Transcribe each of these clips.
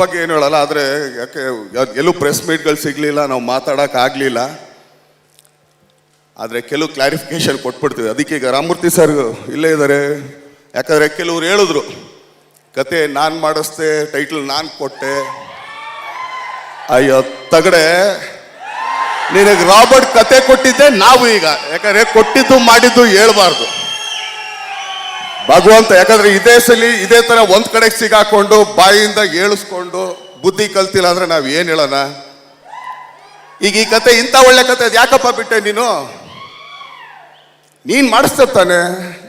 ಬಗ್ಗೆ ಏನು ಹೇಳಲ್ಲ, ಆದರೆ ಯಾಕೆ ಎಲ್ಲೂ ಪ್ರೆಸ್ ಮೀಟ್ಗಳು ಸಿಗಲಿಲ್ಲ, ನಾವು ಮಾತಾಡೋಕೆ ಆಗಲಿಲ್ಲ. ಆದರೆ ಕೆಲವು ಕ್ಲಾರಿಫಿಕೇಶನ್ ಕೊಟ್ಬಿಡ್ತೀವಿ. ಅದಕ್ಕೆ ಈಗ ರಾಮಮೂರ್ತಿ ಸರ್ ಇಲ್ಲೇ ಇದ್ದಾರೆ ಯಾಕಂದರೆ ಕೆಲವ್ರು ಹೇಳಿದ್ರು, ಕತೆ ನಾನು ಮಾಡಿಸ್ದೆ ಟೈಟಲ್ ನಾನು ಕೊಟ್ಟೆ. ಅಯ್ಯೋ, ತಗಡೆ, ನಿನಗೆ ರಾಬರ್ಟ್ ಕತೆ ಕೊಟ್ಟಿದ್ದೆ, ನಾವು ಈಗ. ಯಾಕಂದರೆ ಕೊಟ್ಟಿದ್ದು ಮಾಡಿದ್ದು ಹೇಳ್ಬಾರ್ದು. ಭಗವಂತ, ಯಾಕಂದ್ರೆ ಇದೇ ಸಲಿ ಇದೇ ತರ ಒಂದ್ ಕಡೆಗೆ ಸಿಗಾಕೊಂಡು, ಬಾಯಿಂದ ಏಳಿಸ್ಕೊಂಡು ಬುದ್ಧಿ ಕಲ್ತಿಲ್ಲ ಅಂದ್ರೆ ನಾವ್ ಏನ್ ಹೇಳೋಣ? ಈಗ ಈ ಕತೆ, ಇಂಥ ಒಳ್ಳೆ ಕತೆ ಯಾಕಪ್ಪ ಬಿಟ್ಟೆ ನೀನು? ನೀನ್ ಮಾಡಿಸ್ತಾನೆ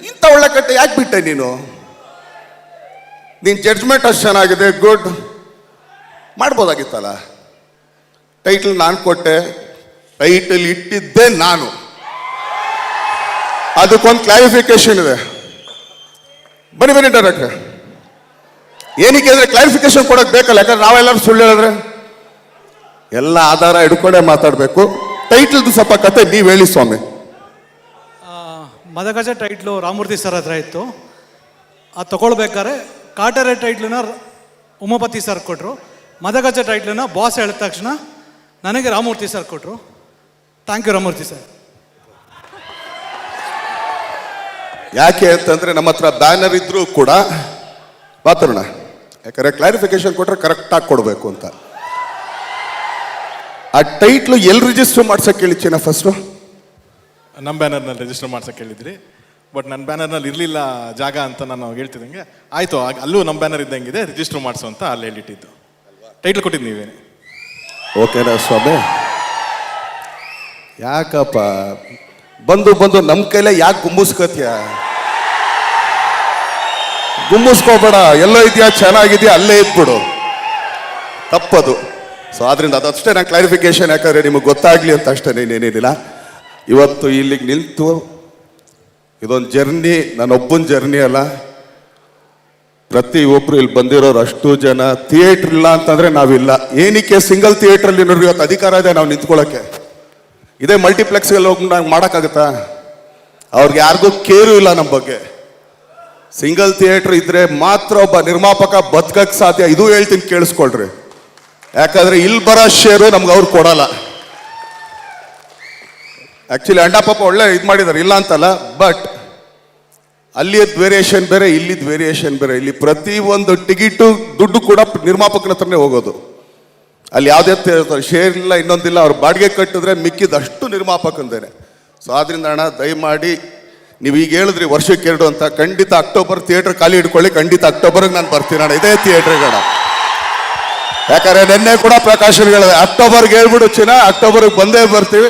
ಇಂಥ ಒಳ್ಳೆ ಕತೆ ಯಾಕೆ ಬಿಟ್ಟೆ ನೀನು? ನಿನ್ ಜಡ್ಜ್ಮೆಂಟ್ ಅಷ್ಟು ಚೆನ್ನಾಗಿದೆ ಗುಡ್ ಮಾಡ್ಬೋದಾಗಿತ್ತಲ್ಲ? ಟೈಟಲ್ ನಾನು ಕೊಟ್ಟೆ ಟೈಟಲ್ ಇಟ್ಟಿದ್ದೆ ನಾನು. ಅದಕ್ಕೊಂದು ಕ್ಲಾರಿಫಿಕೇಶನ್ ಇದೆ. ಬನ್ನಿ ಬನ್ನಿ ಡೈರೆಕ್ಟರ್ ಏನಕ್ಕೆ ಅಂದ್ರೆ ಕ್ಲಾರಿಫಿಕೇಶನ್ ಕೊಡೋಕೆ ಬೇಕಲ್ಲ, ಯಾಕಂದ್ರೆ ನಾವೆಲ್ಲರೂ ಸುಳ್ಳು ಹೇಳಿದ್ರೆ. ಎಲ್ಲ ಆಧಾರ ಹಿಡ್ಕೊಂಡೇ ಮಾತಾಡಬೇಕು. ಟೈಟಲ್ದು ಸ್ವಲ್ಪ ಕತೆ ನೀವು ಹೇಳಿ ಸ್ವಾಮಿ. ಮದಗಜ ಟೈಟ್ಲು ರಾಮೂರ್ತಿ ಸರ್ ಹತ್ರ ಇತ್ತು. ಅದು ತಗೊಳ್ಬೇಕಾದ್ರೆ ಕಾಟರೆ ಟೈಟ್ಲನ್ನ ಉಮಾಪತಿ ಸರ್ ಕೊಟ್ಟರು ಮದಗಜ ಟೈಟ್ಲನ್ನ ಬಾಸ್ ಹೇಳಿದ ತಕ್ಷಣ ನನಗೆ ರಾಮೂರ್ತಿ ಸರ್ ಕೊಟ್ಟರು ಥ್ಯಾಂಕ್ ಯು ರಾಮೂರ್ತಿ ಸರ್. ಯಾಕೆ ಅಂತಂದ್ರೆ ನಮ್ಮ ಹತ್ರ ಬ್ಯಾನರ್ ಇದ್ರೂ ಕೂಡ ಮಾತಾಡೋಣ ಯಾಕಂದ್ರೆ ಕ್ಲಾರಿಫಿಕೇಶನ್ ಕೊಟ್ರೆ ಕರೆಕ್ಟಾಗಿ ಕೊಡಬೇಕು ಅಂತ. ಆ ಟೈಟ್ಲು ಎಲ್ಲಿ ರಿಜಿಸ್ಟರ್ ಮಾಡ್ಸಕ್ ಹೇಳಿ ಚಿನ್ನ ಫಸ್ಟು ನಮ್ಮ ಬ್ಯಾನರ್ನಲ್ಲಿ ರಿಜಿಸ್ಟರ್ ಮಾಡ್ಸೋಕೆ ಹೇಳಿದ್ರಿ. ಬಟ್ ನನ್ನ ಬ್ಯಾನರ್ನಲ್ಲಿ ಇರಲಿಲ್ಲ ಜಾಗ ಅಂತ ನಾನು ಹೇಳ್ತಿದ್ದಂಗೆ ಆಯಿತು ಅಲ್ಲೂ ನಮ್ಮ ಬ್ಯಾನರ್ ಇದ್ದಂಗಿದೆ ರಿಜಿಸ್ಟರ್ ಮಾಡಿಸು ಅಂತ ಅಲ್ಲಿ ಹೇಳಿಟ್ಟಿದ್ದು. ಟೈಟ್ಲ್ ಕೊಟ್ಟಿದ್ದು ನೀವೇನೆ ಓಕೆನಾ ಸ್ವಾಮಿ ಯಾಕಪ್ಪ? ಬಂದು ಬಂದು ನಮ್ಮ ಕೈಲೇ ಯಾಕೆ ಗುಂಬಿಸ್ಕೋತೀಯ? ಗುಮ್ಮಿಸ್ಕೋಬೇಡ ಎಲ್ಲೋ ಇದೆಯಾ, ಚೆನ್ನಾಗಿದೆಯಾ, ಅಲ್ಲೇ ಇದ್ಬಿಡು. ತಪ್ಪದು. ಸೊ ಆದ್ರಿಂದ ಅದಷ್ಟೇ ನಾನು ಕ್ಲಾರಿಫಿಕೇಶನ್ ಯಾಕಂದ್ರೆ ನಿಮಗೆ ಗೊತ್ತಾಗ್ಲಿ ಅಂತ ಅಷ್ಟೇ ಏನೇನಿಲ್ಲ ಇವತ್ತು ಇಲ್ಲಿಗೆ ನಿಂತು ಇದೊಂದು ಜರ್ನಿ ನನ್ನೊಬ್ಬನ ಜರ್ನಿ ಅಲ್ಲ. ಪ್ರತಿ ಒಬ್ರು ಇಲ್ಲಿ ಬಂದಿರೋರು ಅಷ್ಟು ಜನ. ಥಿಯೇಟ್ರ್ ಇಲ್ಲ ಅಂತಂದ್ರೆ ನಾವಿಲ್ಲ. ಏನಕ್ಕೆ ಸಿಂಗಲ್ ಥಿಯೇಟ್ರಲ್ಲಿ ಅಲ್ಲಿ ಇವತ್ತು ಅಧಿಕಾರ ಇದೆ ನಾವು ನಿಂತ್ಕೊಳ್ಳೋಕೆ ಇದೇ ಮಲ್ಟಿಪ್ಲೆಕ್ಸ್ಗೆಲ್ಲ ಹೋಗಿ ನಾವು ಮಾಡೋಕ್ಕಾಗತ್ತಾ? ಅವ್ರಿಗೆ ಯಾರಿಗೂ ಕೇರು ಇಲ್ಲ ನಮ್ಮ ಬಗ್ಗೆ. ಸಿಂಗಲ್ ಥಿಯೇಟ್ರ್ ಇದ್ರೆ ಮಾತ್ರ ಒಬ್ಬ ನಿರ್ಮಾಪಕ ಬದುಕಕ್ಕೆ ಸಾಧ್ಯ. ಇದು ಹೇಳ್ತೀನಿ ಕೇಳಿಸ್ಕೊಳ್ರಿ. ಯಾಕಂದ್ರೆ ಇಲ್ಲಿ ಬರೋ ಶೇರು ನಮ್ಗೆ ಅವ್ರು ಕೊಡಲ್ಲ. ಆ್ಯಕ್ಚುಲಿ ಅಂಡ ಪಾಪ ಒಳ್ಳೆ ಇದು ಮಾಡಿದ್ದಾರೆ ಇಲ್ಲ ಅಂತಲ್ಲ ಬಟ್ ಅಲ್ಲಿಯದ್ ವೇರಿಯೇಷನ್ ಬೇರೆ, ಇಲ್ಲಿದ್ ವೇರಿಯೇಷನ್ ಬೇರೆ. ಇಲ್ಲಿ ಪ್ರತಿ ಒಂದು ಟಿಕೆಟು ದುಡ್ಡು ಕೂಡ ನಿರ್ಮಾಪಕನ ಹತ್ರನೇ ಹೋಗೋದು. ಅಲ್ಲಿ ಯಾವುದೇ ಶೇರ್ ಇಲ್ಲ, ಇನ್ನೊಂದಿಲ್ಲ, ಅವ್ರು ಬಾಡಿಗೆ ಕಟ್ಟಿದ್ರೆ ಮಿಕ್ಕಿದಷ್ಟು ನಿರ್ಮಾಪಕಂದೇನೆ ಸೊ ಆದ್ರಿಂದ ಅಣ್ಣ, ದಯಮಾಡಿ ನೀವು ಈಗ ಹೇಳಿದ್ರಿ ವರ್ಷಕ್ಕೆ ಎರಡು ಅಂತ, ಖಂಡಿತ ಅಕ್ಟೋಬರ್ ಥಿಯೇಟರ್ ಖಾಲಿ ಇಟ್ಕೊಳ್ಳಿ, ಖಂಡಿತ ಅಕ್ಟೋಬರ್ಗೆ ನಾನು ಬರ್ತೀನಿ ಅಣ್ಣ, ಇದೇ ಥಿಯೇಟ್ರಿಗೆ ಅಣ್ಣ. ಯಾಕಂದ್ರೆ ನಿನ್ನೆ ಕೂಡ ಪ್ರಕಾಶನಗಳು ಅಕ್ಟೋಬರ್ಗೆ ಹೇಳ್ಬಿಡು ಚಿನ್ನ, ಅಕ್ಟೋಬರ್ಗೆ ಬಂದೇ ಬರ್ತೀವಿ.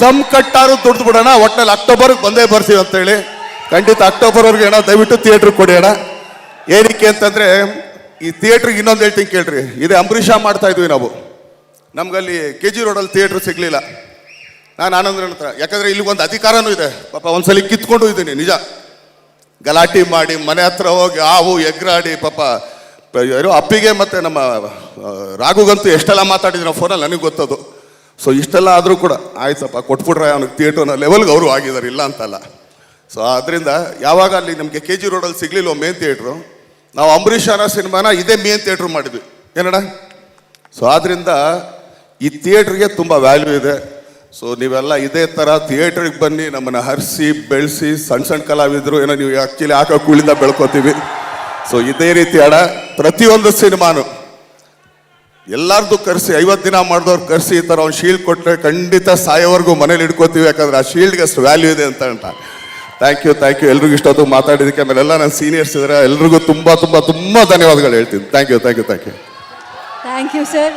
ದಮ್ ಕಟ್ಟಾರು ದುಡ್ದು ಬಿಡೋಣ ಒಟ್ಟಲ್ಲಿ ಅಕ್ಟೋಬರ್ಗೆ ಬಂದೇ ಬರ್ತೀವಿ ಅಂತೇಳಿ. ಖಂಡಿತ ಅಕ್ಟೋಬರ್ವರೆಗೆ ಅಣ್ಣ, ದಯವಿಟ್ಟು ಥಿಯೇಟ್ರ್ ಕೊಡಿ ಅಣ್ಣ. ಏನಕ್ಕೆ ಅಂತಂದ್ರೆ ಈ ಥಿಯೇಟ್ರಿಗೆ ಇನ್ನೊಂದು ಹೇಳ್ತೀನಿ ಕೇಳ್ರಿ. ಇದೇ ಅಂಬರೀಷ ಮಾಡ್ತಾ ಇದ್ವಿ ನಾವು. ನಮ್ಗಲ್ಲಿ ಕೆ ಜಿ ರೋಡಲ್ಲಿ ಥಿಯೇಟ್ರ್ ಸಿಗ್ಲಿಲ್ಲ. ನಾನು ಆನಂದ್ರ ಹತ್ರ. ಯಾಕಂದ್ರೆ ಇಲ್ಲಿ ಒಂದು ಅಧಿಕಾರನೂ ಇದೆ. ಪಾಪ ಒಂದ್ಸಲಿ ಕಿತ್ಕೊಂಡು ಇದ್ದೀನಿ, ನಿಜ. ಗಲಾಟೆ ಮಾಡಿ ಮನೆ ಹತ್ರ ಹೋಗಿ ಹಾವು ಎಗ್ರಾಡಿ ಪಾಪ ಯಾರೋ ಅಪ್ಪಿಗೆ ಮತ್ತೆ ನಮ್ಮ ರಾಘುಗಂತೂ ಎಷ್ಟೆಲ್ಲ ಮಾತಾಡಿದ್ರು ಫೋನಲ್ಲಿ ನನಗೆ ಗೊತ್ತದು. ಸೊ ಇಷ್ಟೆಲ್ಲ ಆದರೂ ಕೂಡ ಆಯ್ತಪ್ಪ, ಕೊಟ್ಬಿಟ್ರೆ ಅವ್ನಿಗೆ ಥಿಯೇಟರ್ನ ಲೆವೆಲ್ಗೆ ಅವರು ಆಗಿದ್ದಾರೆ ಇಲ್ಲ ಅಂತಲ್ಲ. ಸೊ ಅದರಿಂದ ಯಾವಾಗ ಅಲ್ಲಿ ನಮಗೆ ಕೆ ಜಿ ರೋಡಲ್ಲಿ ಸಿಗ್ಲಿಲ್ಲ ಮೇನ್ ಥಿಯೇಟ್ರು ನಾವು ಅಂಬರೀಷ್ ಅನ್ನೋ ಸಿನಿಮಾನ ಇದೇ ಮೇನ್ ಥಿಯೇಟ್ರ್ ಮಾಡಿದ್ವಿ. ಏನಡ ಸೊ ಆದ್ರಿಂದ ಈ ಥಿಯೇಟ್ರಿಗೆ ತುಂಬ ವ್ಯಾಲ್ಯೂ ಇದೆ. ಸೊ ನೀವೆಲ್ಲ ಇದೇ ಥರ ಥಿಯೇಟ್ರಿಗೆ ಬನ್ನಿ, ನಮ್ಮನ್ನು ಹರಿಸಿ, ಬೆಳೆಸಿ ಸಣ್ಣ ಸಣ್ಣ ಕಲಾವಿದರು, ಏನೋ ನೀವು ಆ್ಯಕ್ಚುಲಿ ಹಾಕೋ ಕೂಳಿಂದ ಬೆಳ್ಕೋತೀವಿ. ಸೊ ಇದೇ ರೀತಿ ಅಡ ಪ್ರತಿಯೊಂದು ಸಿನಿಮಾನು. ಎಲ್ಲಾರ್ದು ಕರೆಸಿ ಐವತ್ತು ದಿನ ಮಾಡಿದವ್ರು ಕರೆಸಿ ಈ ಥರ ಒಂದು ಶೀಲ್ಡ್ ಕೊಟ್ಟರೆ ಖಂಡಿತ ಸಾಯೋವರೆಗೂ ಮನೇಲಿ ಇಟ್ಕೋತೀವಿ, ಯಾಕಂದ್ರೆ ಆ ಶೀಲ್ಡ್ಗೆ ಅಷ್ಟು ವ್ಯಾಲ್ಯೂ ಇದೆ ಅಂತ ಅಂತ ಥ್ಯಾಂಕ್ ಯು ಥ್ಯಾಂಕ್ ಯು ಎಲ್ರಿಗೂ ಇಷ್ಟೊತ್ತು ಮಾತಾಡಿದ್ದಕ್ಕೆ ಆಮೇಲೆ ಎಲ್ಲ ನನ್ನ ಸೀನಿಯರ್ಸ್ ಇದ್ದಾರೆ ಎಲ್ರಿಗೂ ತುಂಬ ತುಂಬ ತುಂಬ ಧನ್ಯವಾದಗಳು ಹೇಳ್ತೀನಿ. Thank you thank you thank you thank you sir